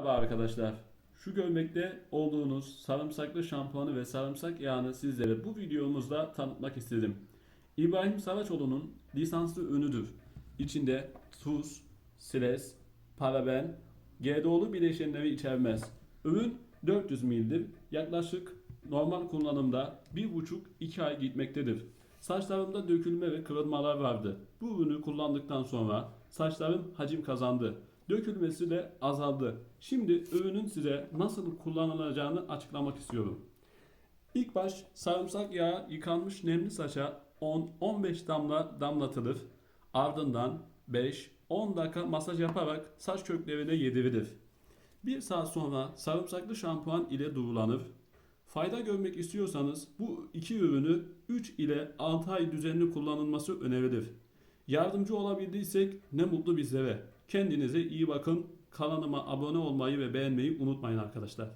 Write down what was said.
Merhaba arkadaşlar. Şu görmekte olduğunuz sarımsaklı şampuanı ve sarımsak yağını sizlere bu videomuzda tanıtmak istedim. İbrahim Saraçoğlu'nun lisanslı ürünüdür. İçinde tuz, stres, paraben, GDO'lu bileşenleri içermez. Ürün 400 ml'dir. Yaklaşık normal kullanımda 1,5-2 ay gitmektedir. Saçlarımda dökülme ve kırılmalar vardı. Bu ürünü kullandıktan sonra saçlarım hacim kazandı. Dökülmesi de azaldı. Şimdi ürünün size nasıl kullanılacağını açıklamak istiyorum. İlk baş sarımsak yağı yıkanmış nemli saça 10-15 damla damlatılır. Ardından 5-10 dakika masaj yaparak saç köklerine yedirilir. Bir saat sonra sarımsaklı şampuan ile durulanır. Fayda görmek istiyorsanız bu iki ürünü 3 ile 6 ay düzenli kullanılması önerilir. Yardımcı olabildiysek ne mutlu bizlere. Kendinize iyi bakın. Kanalıma abone olmayı ve beğenmeyi unutmayın arkadaşlar.